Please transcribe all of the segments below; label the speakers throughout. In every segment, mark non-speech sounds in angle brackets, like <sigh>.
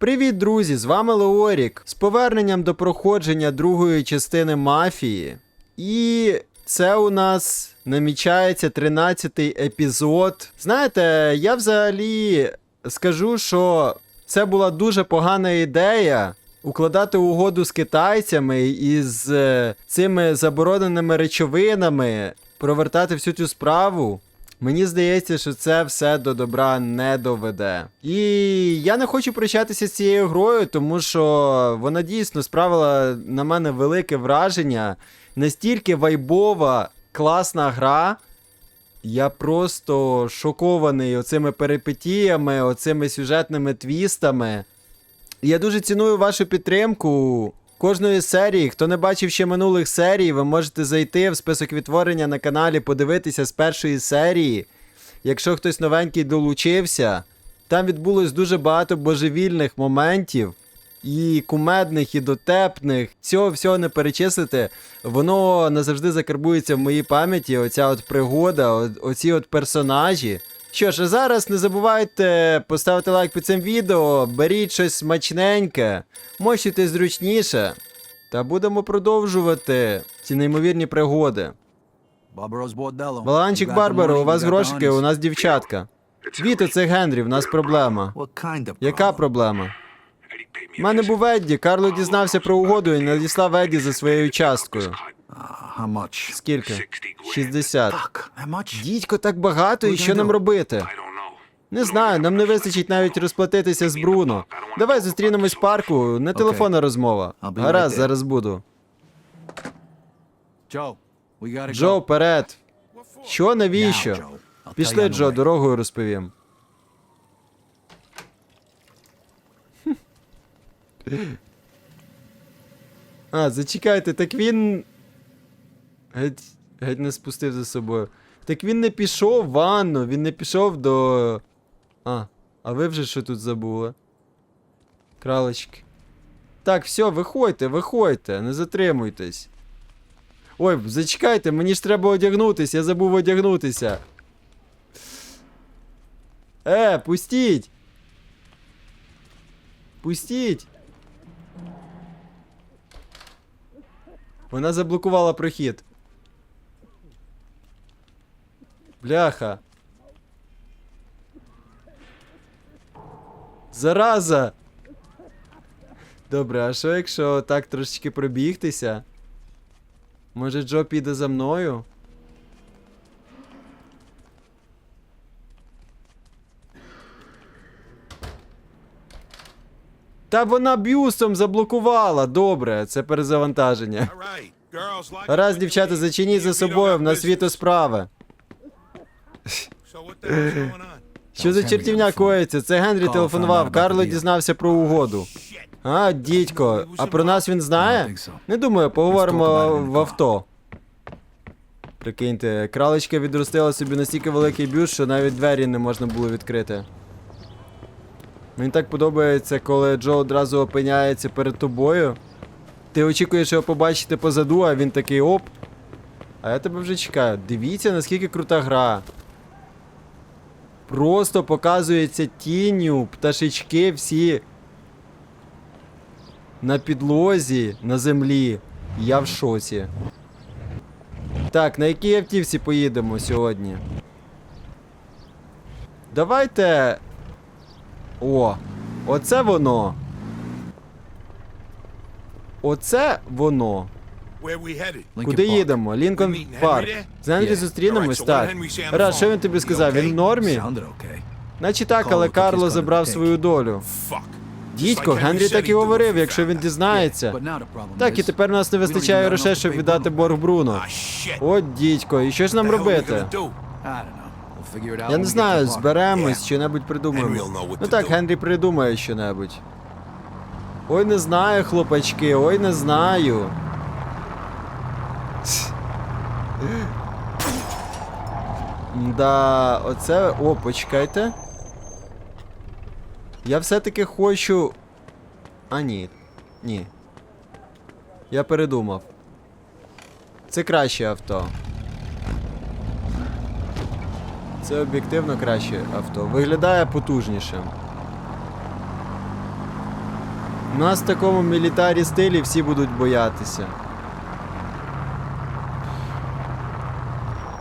Speaker 1: Привіт, друзі! З вами Леорік з поверненням до проходження другої частини мафії. І це у нас намічається 13-й епізод. Знаєте, я взагалі скажу, що це була дуже погана ідея. Укладати угоду з китайцями і з е, цими забороненими речовинами, провертати всю цю справу. Мені здається, що це все до добра не доведе. І я не хочу прощатися з цією грою, тому що вона дійсно справила на мене велике враження. Настільки вайбова, класна гра. Я просто шокований оцими перипетіями, оцими сюжетними твістами. Я дуже ціную вашу підтримку. Кожної серії, хто не бачив ще минулих серій, ви можете зайти в список відтворення на каналі, подивитися з першої серії. Якщо хтось новенький долучився, там відбулось дуже багато божевільних моментів, і кумедних, і дотепних. Цього всього не перечислити. Воно назавжди закарбується в моїй пам'яті. Оця от пригода, оці от персонажі. Що ж, а зараз не забувайте поставити лайк під цим відео, беріть щось смачненьке, мощуйте зручніше. Та будемо продовжувати ці неймовірні пригоди. Баланчик Барбаро, у вас грошики, у нас дівчатка. Віто, це Генрі, в нас проблема. Яка проблема? У мене був Едді, Карло дізнався про угоду і надіслав Едді за своєю часткою. Скільки? 60. Дідько, так багато, і що нам робити? Не знаю, нам не вистачить навіть розплатитися з Бруно. Давай зустрінемось в парку, не телефонна розмова. Гаразд, зараз буду.
Speaker 2: Джо,
Speaker 1: Джо, вперед. Що, навіщо? Пішли, Джо, дорогою розповім. <laughs> А, зачекайте, так він. Геть, геть не спустив за собою. Так він не пішов в ванну, він не пішов до. А, а ви вже що тут забули? Кралечки. Так, все, виходьте, виходьте, не затримуйтесь. Ой, зачекайте, мені ж треба одягнутися, я забув одягнутися. Е, пустіть! Пустіть! Вона заблокувала прохід. Бляха. Зараза! Добре, а що якщо так трошечки пробігтися? Може Джо піде за мною? Та вона бюстом заблокувала. Добре, це перезавантаження. Раз, дівчата, зачиніть за собою, в нас світо справи. Що за чертівня коїться? Це Генрі телефонував, Карло дізнався про угоду. А, дідько, а про нас він знає? Не думаю, поговоримо в авто. Прикиньте, кралечка відростила собі настільки великий бюст, що навіть двері не можна було відкрити. Мені так подобається, коли Джо одразу опиняється перед тобою. Ти очікуєш його побачити позаду, а він такий оп. А я тебе вже чекаю. Дивіться, наскільки крута гра. Просто показується тінню, пташечки всі на підлозі, на землі. Я в шоці. Так, на якій автівці поїдемо сьогодні? Давайте. О, оце воно. Оце воно. Куди їдемо? Лінкольн Парк. З Генрі зустрінемось? Так. Раз, що він тобі сказав? Він в нормі? Наче так, але Карло забрав свою долю. Дідько, Генрі так і говорив, якщо він дізнається. Так, і тепер у нас не вистачає грошей, щоб віддати борг Бруно. От дідько, і що ж нам робити? Я не знаю, зберемось, що-небудь придумаємо. Ну так, Генрі придумає що-небудь. Ой, не знаю, хлопачки, ой, не знаю. Да, оце. О, почекайте. Я все-таки хочу. А ні. Ні. Я передумав. Це краще авто. Це об'єктивно краще авто. Виглядає потужнішим. У нас в такому мілітарі стилі всі будуть боятися.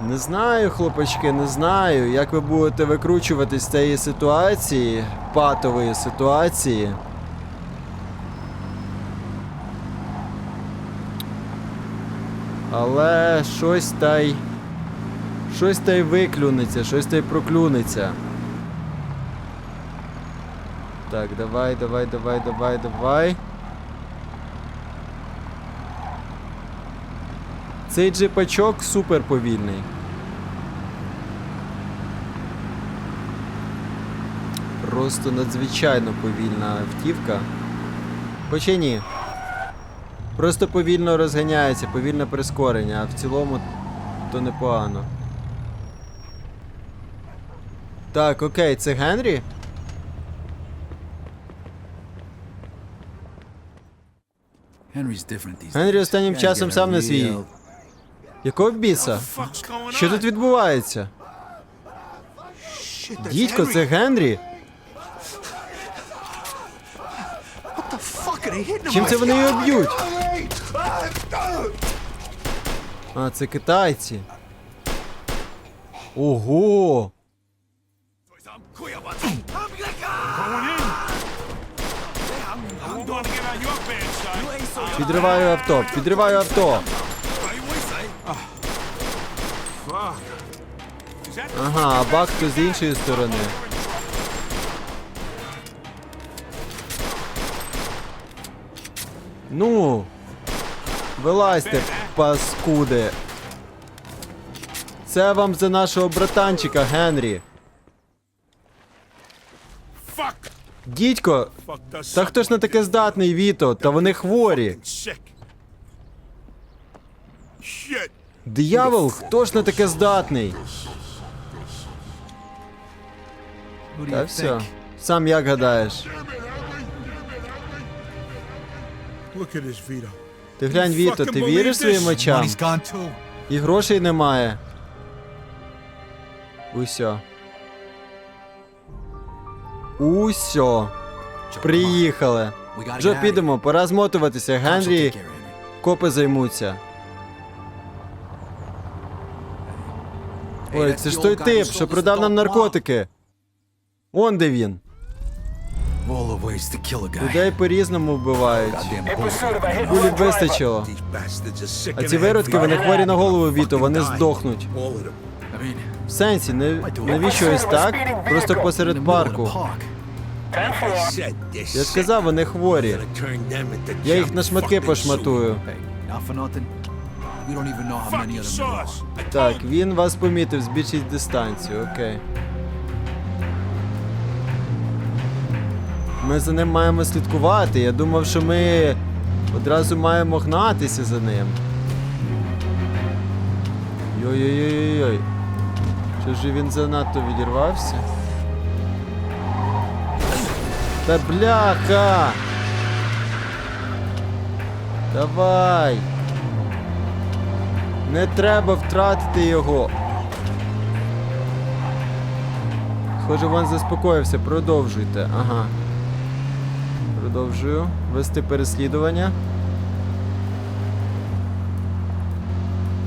Speaker 1: Не знаю, хлопачки, не знаю, як ви будете викручуватись з цієї ситуації, патової ситуації. Але щось та й. Щось та й виклюнеться, щось та й проклюнеться. Так, давай, давай, давай, давай, давай. Цей джипачок супер повільний. Просто надзвичайно повільна автівка. Хоча ні. Просто повільно розганяється, повільне прискорення, а в цілому то непогано. Так, окей, це Генрі? Генрі останнім часом сам не свій. Якого біса? Що тут відбувається? Дідько, це Генрі? Чим це вони його б'ють? А, це китайці. Ого! Підриваю авто, підриваю авто. Ага, а бак то з іншої сторони. Ну. Вилазьте, паскуди. Це вам за нашого братанчика Генрі. Дідько, та хто ж на таке здатний, Віто? Та вони хворі. Диявол, хто ж на таке здатний? Та все. Сам як гадаєш? Ти глянь, Віто, ти віриш своїм очам?
Speaker 2: Money's gone too.
Speaker 1: І грошей немає. Усьо. Усьо. Приїхали.
Speaker 2: We
Speaker 1: Джо, підемо, пора змотуватися. Генрі, копи займуться. Ой, це ж той тип, що продав нам наркотики. Он де він. Людей по-різному вбивають. Булі вистачило. А ці виродки, вони хворі на голову, Віто, вони здохнуть. В сенсі, не, навіщо ось так? Просто
Speaker 2: in
Speaker 1: посеред парку. Я сказав, вони хворі. Я їх на шматки пошматую. Так,
Speaker 3: told you.
Speaker 1: він вас помітив, збільшіть дистанцію, окей. Ми за ним маємо слідкувати. Я думав, що ми одразу маємо гнатися за ним. Йой-йой-йой-йой. Що ж він занадто відірвався? Та бляха! Давай! Не треба втратити його. Схоже, він заспокоївся. Продовжуйте. Ага. Продовжую. Вести переслідування.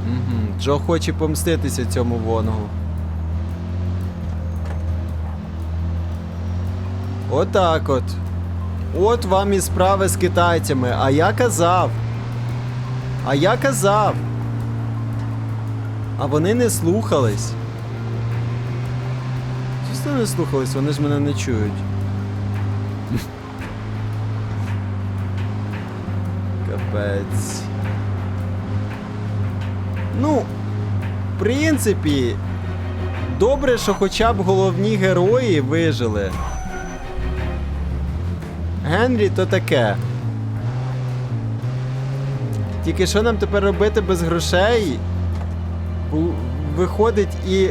Speaker 1: Угу. Джо хоче помститися цьому вонгу. Отак от. От вам і справи з китайцями. А я казав. А я казав. А вони не слухались. Чесно не слухались, вони ж мене не чують. Капець. Ну, в принципі, добре, що хоча б головні герої вижили. Генрі то таке. Тільки що нам тепер робити без грошей? Виходить і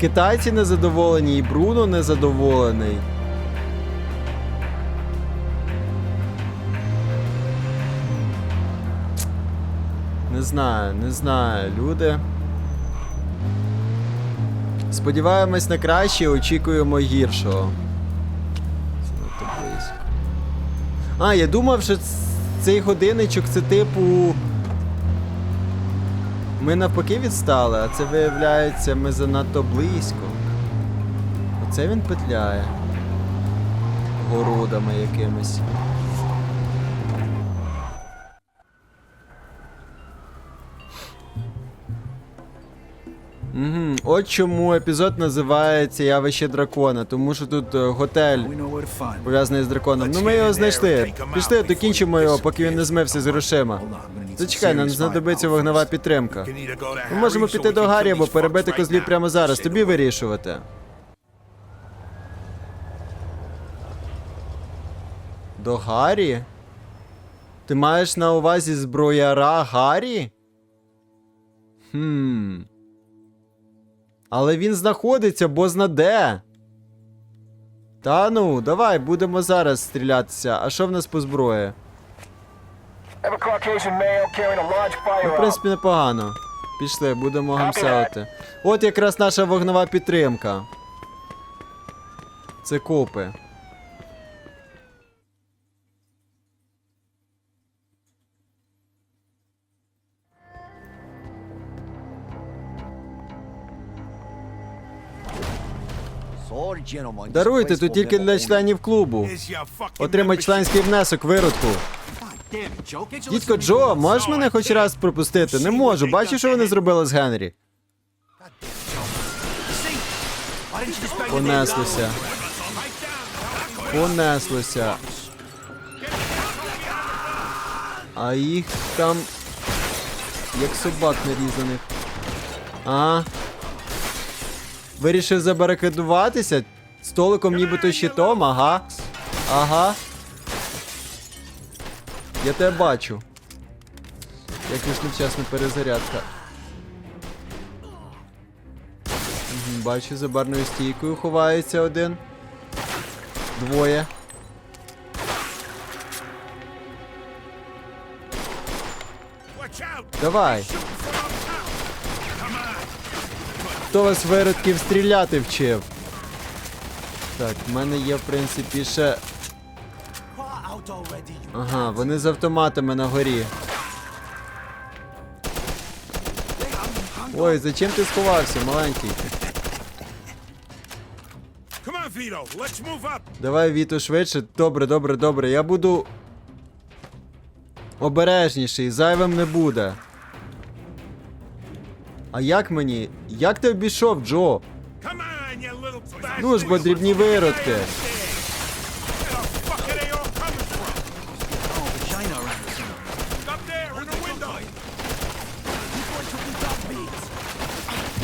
Speaker 1: китайці незадоволені, і Бруно незадоволений. Не знаю, не знаю, люди. Сподіваємось на краще, очікуємо гіршого. А, я думав, що цей годинничок це типу. Ми навпаки відстали, а це виявляється, ми занадто близько. Оце він петляє. Городами якимись. Угу. От чому епізод називається Явище дракона, тому що тут е, готель пов'язаний з драконом. Ну ми його знайшли. Пішли, докінчимо його, поки він не змився з грошима. Зачекай, нам знадобиться вогнева підтримка. Ми можемо піти до Гаррі або перебити козлів прямо зараз. Тобі вирішувати. До Гаррі? Ти маєш на увазі зброяра Гаррі? Хм. Але він знаходиться, бо знаде. Та ну, давай, будемо зараз стрілятися. А що в нас по зброї? Ну, в принципі, непогано. Пішли, будемо гамселити. От якраз наша вогнева підтримка. Це копи. Даруйте тут тільки для членів клубу. Отримай членський внесок, виродку. Дідько Джо, можеш мене хоч раз пропустити? Не можу. Бачиш, що вони зробили з Генрі? Понеслося. Понеслося. А їх там. Як собак нарізаних. Ага. Вирішив забарикадуватися? Столиком нібито щитом, ага. Ага. Я тебе бачу. Як ж невчасна перезарядка. Бачу, за барною стійкою ховається один. Двоє. Давай. Хто вас виродків стріляти вчив? Так, в мене є, в принципі, ще. Ага, вони з автоматами на горі. Ой, зачем ти сховався, маленький? Давай, Віто, швидше. Добре, добре, добре. Я буду. Обережніший, зайвим не буде. А як мені? Як ти обійшов, Джо? Ну ж бо дрібні виродки.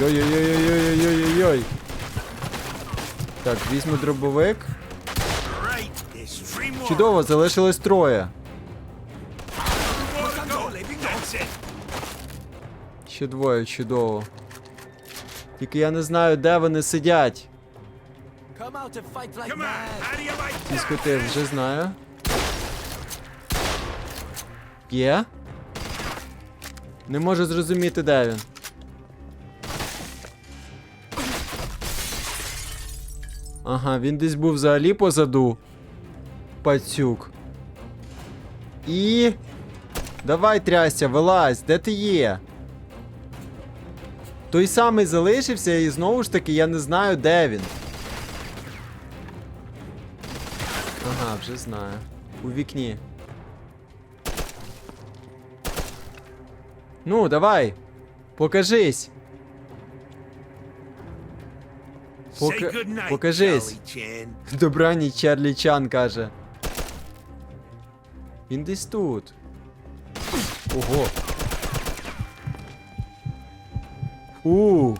Speaker 1: Йой-йой-йой-йой-йой-йой-йой. Так, візьму дробовик. Чудово, залишилось троє. Ще двоє, чудово. Тільки я не знаю, де вони сидять. Ці скоти вже знаю. Є? Не можу зрозуміти, де він. Ага, він десь був взагалі позаду. Пацюк. І. Давай, трясся, вилазь, де ти є? Той самий залишився, і знову ж таки я не знаю, де він. Ага, вже знаю. У вікні. Ну, давай. Покажись. Пока- Покажись. Добраніч, Чарлі Чан каже. Він десь тут. Ого. У.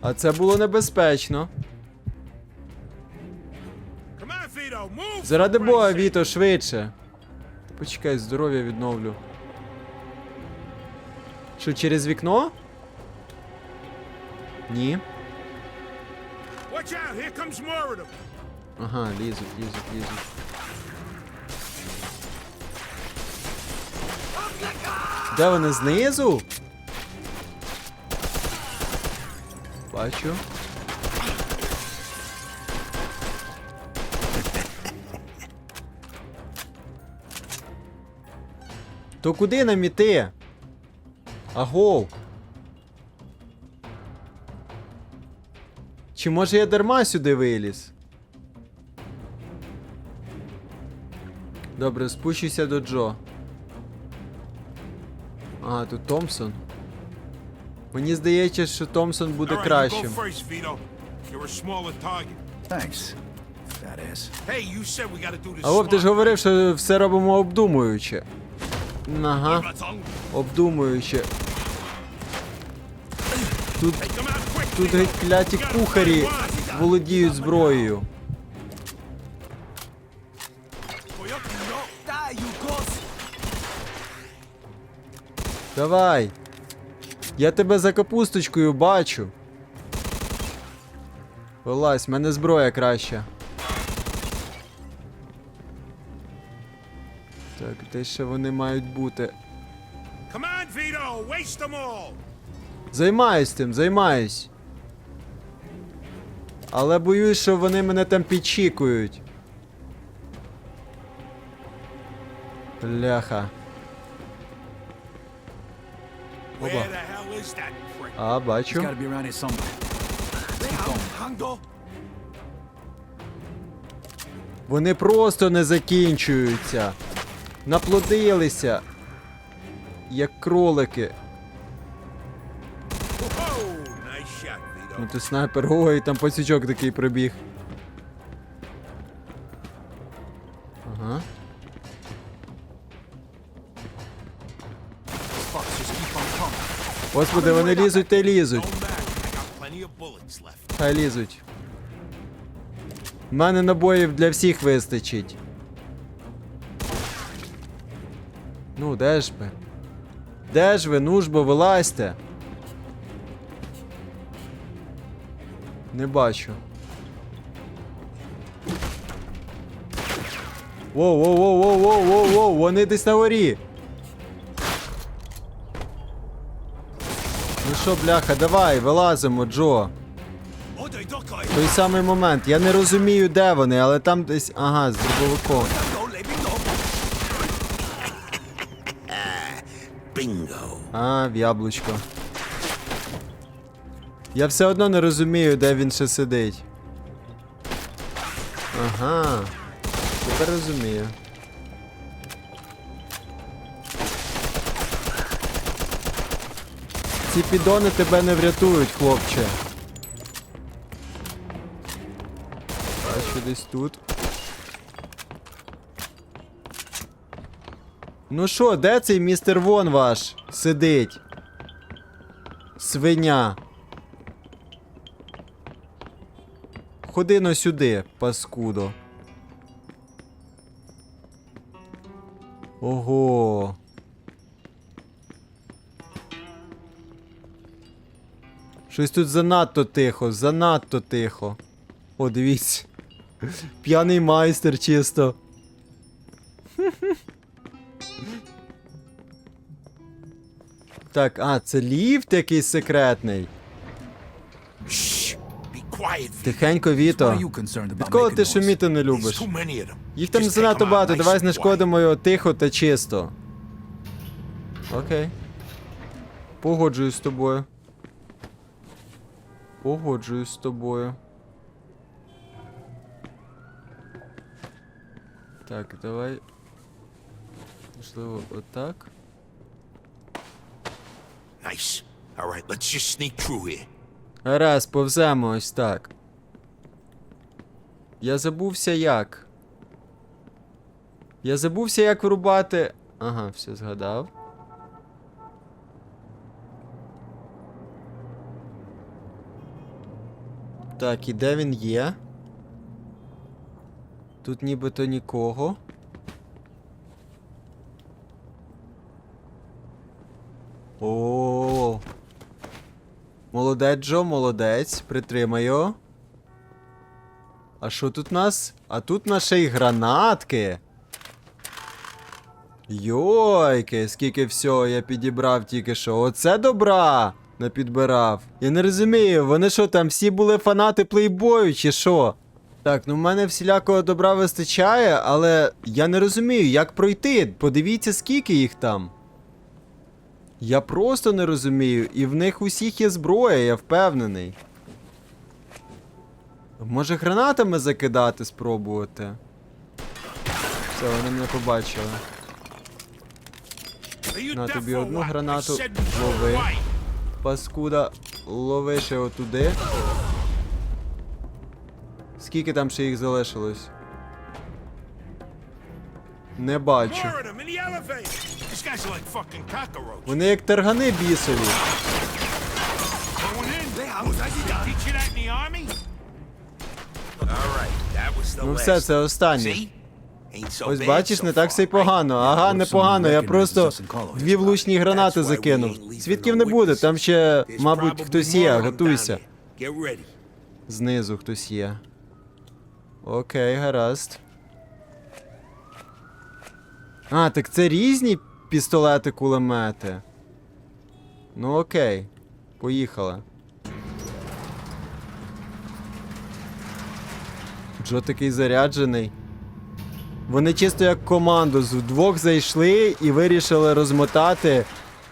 Speaker 1: А це було небезпечно. Заради Бога, Віто, швидше. Почекай, здоров'я відновлю. Що, через вікно? Ні. Ага, лізуть, лізуть, лізуть. Де вони знизу? Бачу. То куди нам іти? Агов. Чи може я дарма сюди виліз? Добре, спущуся до Джо. А, тут Томпсон. Мені здається, що Томпсон буде кращим. А Вов, ти ж говорив, що все робимо обдумуючи. Ага, обдумуючи. Тут, тут геть кляті кухарі володіють зброєю. Давай. Я тебе за капусточкою бачу. Вилазь, в мене зброя краща. Так, де ще вони мають бути?
Speaker 3: Come on, Vito. Them all.
Speaker 1: Займаюсь тим, займаюсь. Але боюсь, що вони мене там підчікують. Бляха.
Speaker 3: Where
Speaker 1: А, бачу.
Speaker 2: gotta be around here somewhere. Keep going.
Speaker 3: Hondo?
Speaker 1: Вони просто не закінчуються. Наплодилися. Як кролики. Ну ти снайпер, ой, там пацючок такий пробіг. Ага. Господи, вони лізуть та лізуть. Хай лізуть. У мене набоїв для всіх вистачить. Ну, де ж ви? Де ж ви? Ну ж бо вилазьте. Не бачу. Воу, воу, воу, воу, воу, воу, воу, вони десь на горі. Що, бляха, давай, вилазимо, Джо. Той самий момент. Я не розумію, де вони, але там десь. Ага, з дробовиком. А, в яблучко. Я все одно не розумію, де він ще сидить. Ага. Тепер розумію. Ці підони тебе не врятують, хлопче. Бачу десь тут. Ну що, де цей містер Вон ваш сидить? Свиня. Ходи но сюди, паскудо. Ого. Щось тут занадто тихо, занадто тихо. О, дивіться. П'яний майстер чисто. Так, а, це ліфт якийсь секретний. Тихенько, Віто.
Speaker 2: about
Speaker 1: Відколи ти шуміти не любиш? Їх там занадто багато, давай знешкодимо його тихо та чисто. Окей. Погоджуюсь з тобою. Погоджуюсь з тобою. Так, давай. Можливо, отак.
Speaker 3: Nice. All right, let's just sneak through here.
Speaker 1: Раз, повземо ось так. Я забувся як. Я забувся, як врубати. Ага, все згадав. Так, і де він є? Тут нібито нікого. О. Молодець, Джо, молодець. Притримай його. А що тут у нас? А тут нас й гранатки. Йойки, скільки всього я підібрав тільки що. Оце добра! Напідбирав. Я не розумію, вони що там всі були фанати плейбою чи що? Так, ну в мене всілякого добра вистачає, але я не розумію, як пройти. Подивіться, скільки їх там. Я просто не розумію, і в них усіх є зброя, я впевнений. Може гранатами закидати спробувати? Все, вони мене побачили. На тобі одну гранату, лови. Паскуда, лови ще отуди. Скільки там ще їх залишилось? Не бачу. Вони як таргани бісові. Ну все, це останнє. Ось бачиш, не так все й погано. Ага, непогано. Я просто дві влучні гранати закинув. Свідків не буде, там ще, мабуть, хтось є, готуйся. Знизу хтось є. Окей, гаразд. А, так це різні пістолети, кулемети. Ну окей. Поїхали. Джо такий заряджений. Вони чисто як команду з вдвох зайшли і вирішили розмотати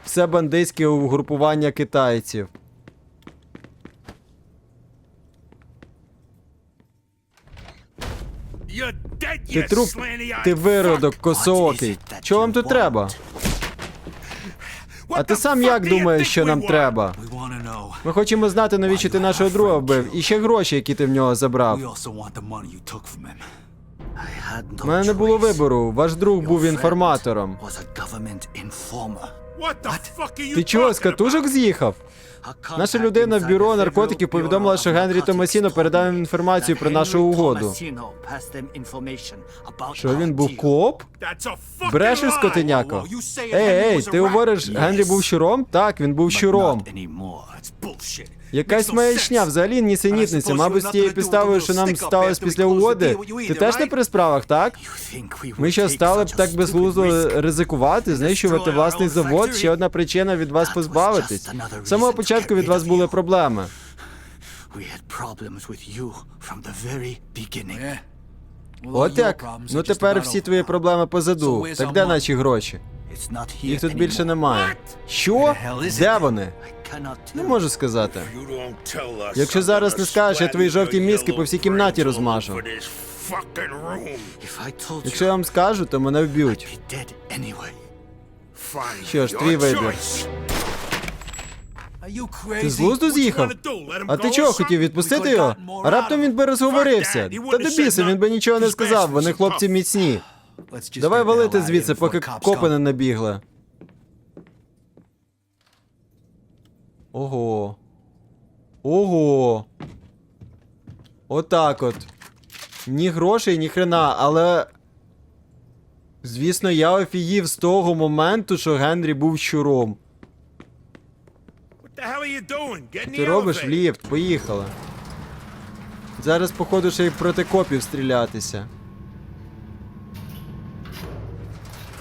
Speaker 1: все бандитське угрупування китайців. Ти труп, ти виродок косоокий. Чого вам тут треба? А ти сам як думаєш, що нам треба? Ми хочемо знати, навіщо ти нашого друга вбив, і ще гроші, які ти в нього забрав. У мене не було вибору. Ваш друг був інформатором. Ти чого, з катушок з'їхав? Наша людина в бюро наркотиків повідомила, що Генрі Томасіно передав їм інформацію про нашу угоду. Що він був коп? Брешеш, скотиняко? Ей, ей, ти говориш, Генрі був щуром? Так, він був щуром. Якась маячня, взагалі нісенітниця. Мабуть, з тією підставою, що нам сталося після угоди. Ти теж не при справах, так? Ми
Speaker 4: take
Speaker 1: стали б так безглуздо ризикувати, знищувати власний завод? Ще одна причина від вас позбавитись. З самого початку від вас були проблеми.
Speaker 4: We had problems with you from the very beginning.
Speaker 2: Yeah. Well,
Speaker 1: От як? Ну тепер всі твої проблеми позаду.
Speaker 2: So
Speaker 1: Так де наші гроші? Їх тут більше немає. Що?
Speaker 2: hell is
Speaker 1: Де вони?
Speaker 4: I cannot
Speaker 1: Не
Speaker 4: tell.
Speaker 1: можу сказати.
Speaker 3: You don't tell us
Speaker 1: Якщо
Speaker 3: I'm
Speaker 1: зараз не скажеш, я твої жовті мізки по всій кімнаті розмажу.
Speaker 3: over this fucking room.
Speaker 4: If I told
Speaker 1: Якщо
Speaker 4: you,
Speaker 1: я вам скажу, то мене вб'ють. Що ж, твій вибір.
Speaker 3: choice.
Speaker 2: Are you crazy?
Speaker 1: Ти з глузду з'їхав? А ти чого хотів відпустити його? А раптом він би розговорився. Та до біса, він би нічого не сказав, вони хлопці міцні. Давай валити звідси, поки копи не набігли. Ого. Ого. Отак от. Ні грошей, ні хрена, але. Звісно, я офігів з того моменту, що Генрі був щуром. Ти робиш в ліфт, поїхали. Зараз, походу, ще й проти копів стрілятися.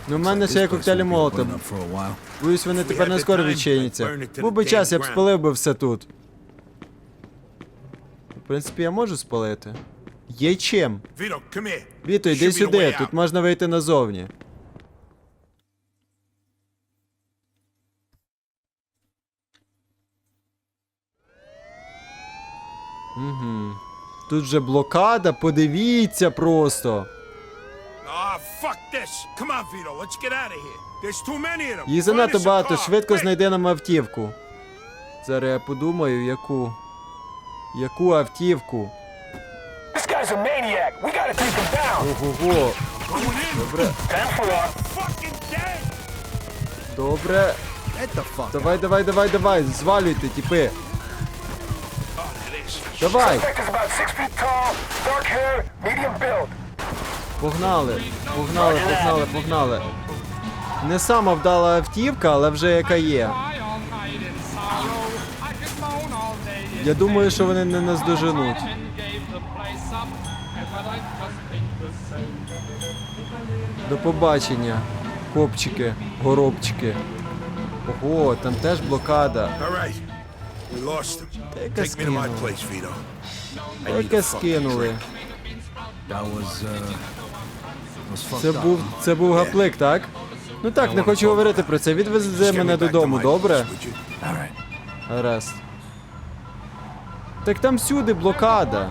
Speaker 1: Ну, в мене ще є коктейлі
Speaker 2: while.
Speaker 1: Боюсь, вони тепер не скоро відчиняться. Був би час, я б спалив би все тут. В принципі, я можу спалити. Є чим. Віто, йди сюди, тут можна вийти назовні. Угу. Тут же блокада, подивіться просто. Їх
Speaker 3: Find
Speaker 1: занадто багато, швидко знайди нам автівку. Зараз я подумаю, яку. Яку автівку?
Speaker 5: This guy's a maniac. We gotta take him down.
Speaker 1: Ого-го. Добре,
Speaker 5: 10-4.
Speaker 3: Fucking dead.
Speaker 1: добре. Давай, давай, давай, давай, звалюйте, тіпи.
Speaker 3: Oh.
Speaker 1: Давай, погнали, погнали, погнали, погнали. Не сама вдала автівка, але вже яка є. Я думаю, що вони не наздоженуть. До побачення, копчики, горобчики. Ого, там теж блокада. Тільки скинули.
Speaker 2: That was, uh...
Speaker 1: Це був, це був гаплик, так? Ну так, не хочу говорити про це. Відвези мене додому, добре? Гаразд. Так там всюди блокада.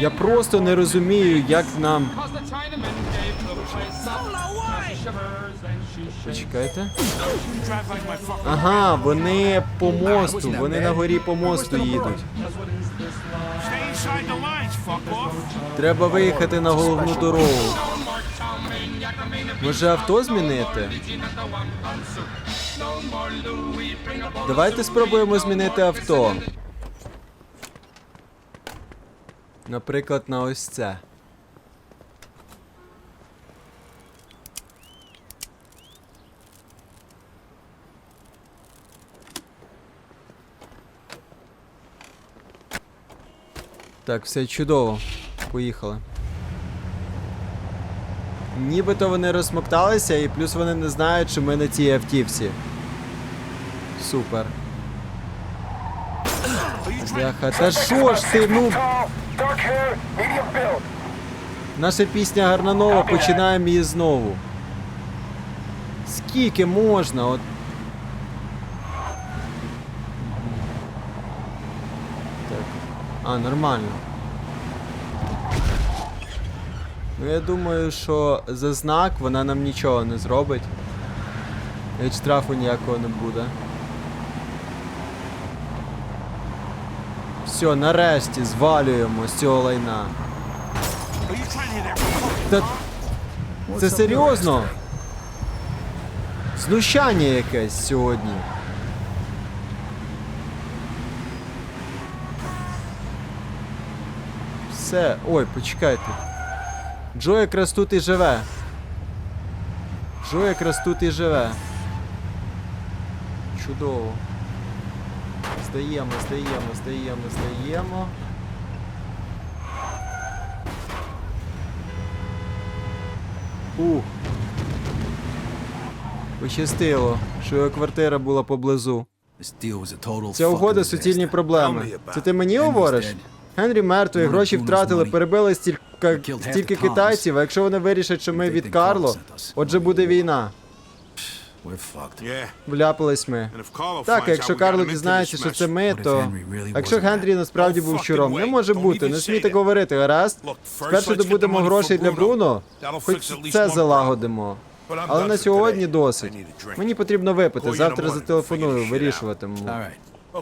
Speaker 1: Я просто не розумію, як нам. Почекайте. Ага, вони по мосту, вони на горі по мосту їдуть. Треба виїхати на головну дорогу. Може авто змінити? Давайте спробуємо змінити авто. Наприклад, на ось це. Так, все чудово. Поїхали. Нібито вони розсмокталися, і плюс вони не знають, що ми на цій автівці. Супер. Бляха, та що ж ти, ну, наша пісня гарна нова, починаємо її знову. Скільки можна? От. А, нормально. Ну я думаю, що за знак вона нам нічого не зробить. Навіть штрафу ніякого не буде. Все, нарешті звалюємо з цього лайна. Та це серйозно? Знущання якесь сьогодні. Все. Ой, почекайте. Джо якраз тут і живе. Джо якраз тут і живе. Чудово. Здаємо, здаємо, здаємо, здаємо. Ух. Пощастило, що його квартира була поблизу. Ця угода суцільні проблеми. Це ти мені говориш? Генрі мертвий, гроші втратили, перебили стільки, стільки китайців, а якщо вони вирішать, що ми від Карло, отже буде війна. Вляпались ми. Так, якщо Карло дізнається, що це ми, то.
Speaker 2: Henry
Speaker 1: якщо Генрі насправді
Speaker 3: Oh,
Speaker 1: був щуром, не може бути, не смійте говорити, гаразд? Спершу добудемо грошей для
Speaker 3: Bruno.
Speaker 1: Бруно, хоч це залагодимо. Але на сьогодні досить. Мені потрібно випити,
Speaker 3: the
Speaker 1: завтра зателефоную,
Speaker 3: I'll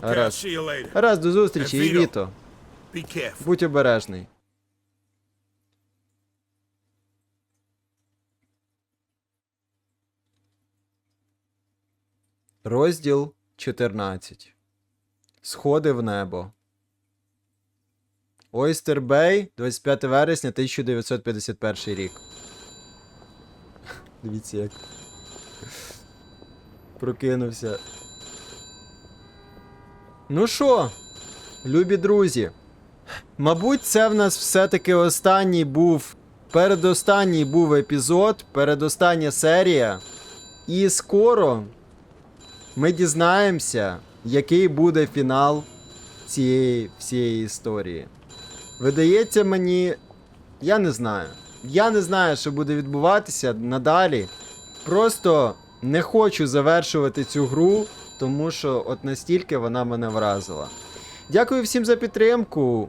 Speaker 1: Гаразд. Гаразд, до зустрічі, і Віто. Будь обережний. Розділ 14. Сходи в небо. Ойстер Бей, 25 вересня 1951 рік. Дивіться, як. Прокинувся. Ну що, любі друзі, Мабуть, це в нас все-таки останній був. Передостанній був епізод, передостання серія. І скоро ми дізнаємося, який буде фінал цієї всієї історії. Видається мені. Я не знаю. Я не знаю, що буде відбуватися надалі. Просто не хочу завершувати цю гру, тому що от настільки вона мене вразила. Дякую всім за підтримку.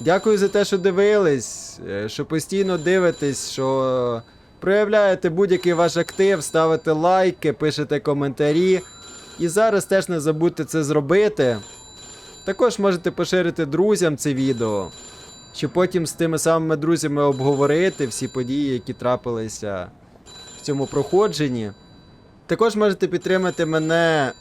Speaker 1: Дякую за те, що дивились, е, що постійно дивитесь, що проявляєте будь-який ваш актив, ставите лайки, пишете коментарі. І зараз теж не забудьте це зробити. Також можете поширити друзям це відео, щоб потім з тими самими друзями обговорити всі події, які трапилися в цьому проходженні. Також можете підтримати мене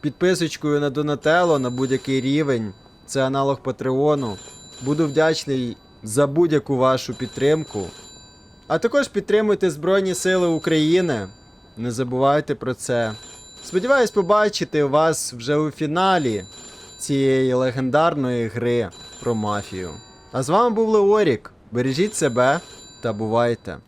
Speaker 1: підписочкою на Донателло на будь-який рівень. Це аналог Патреону. Буду вдячний за будь-яку вашу підтримку. А також підтримуйте Збройні Сили України. Не забувайте про це. Сподіваюсь побачити вас вже у фіналі цієї легендарної гри про мафію. А з вами був Леорік. Бережіть себе та бувайте!